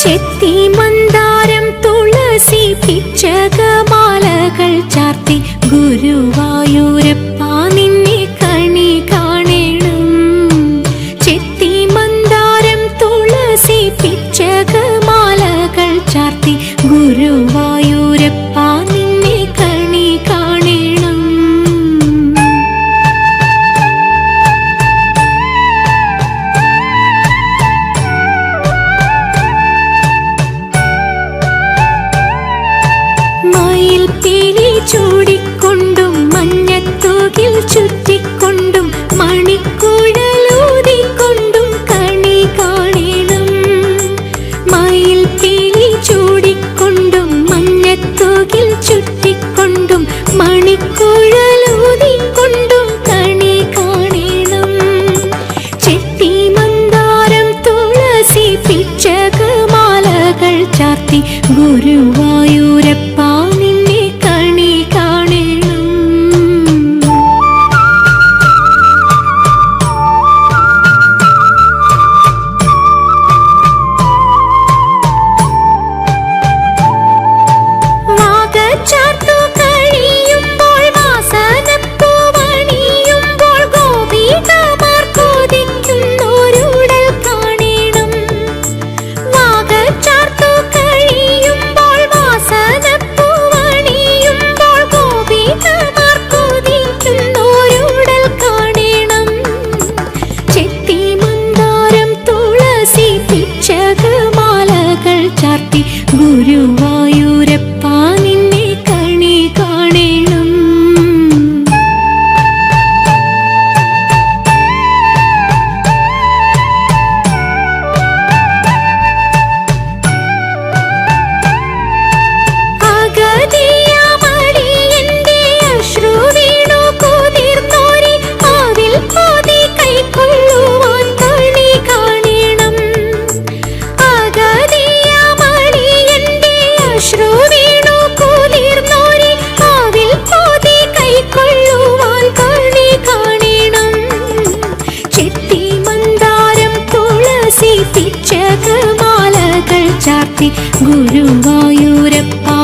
ചെത്തി മന്ദാരം തുളസി പിച്ചകമാലകൾ ചാർത്തി ചൂടിക്കൊണ്ടും മഞ്ഞത്തൂകിൽ ചുറ്റിക്കൊണ്ടും മണിക്കുഴലൂതിക്കൊണ്ടും കണി കാണണം. മയിൽ പീലി ചൂടിക്കൊണ്ടും മഞ്ഞത്തൂകിൽ ചുറ്റിക്കൊണ്ടും മണിക്കുഴലൂതിക്കൊണ്ടും കണി ചാർത്തി ഗുരുവായൂരപ്പ சார்த்த ഗുരുവായൂരപ്പാ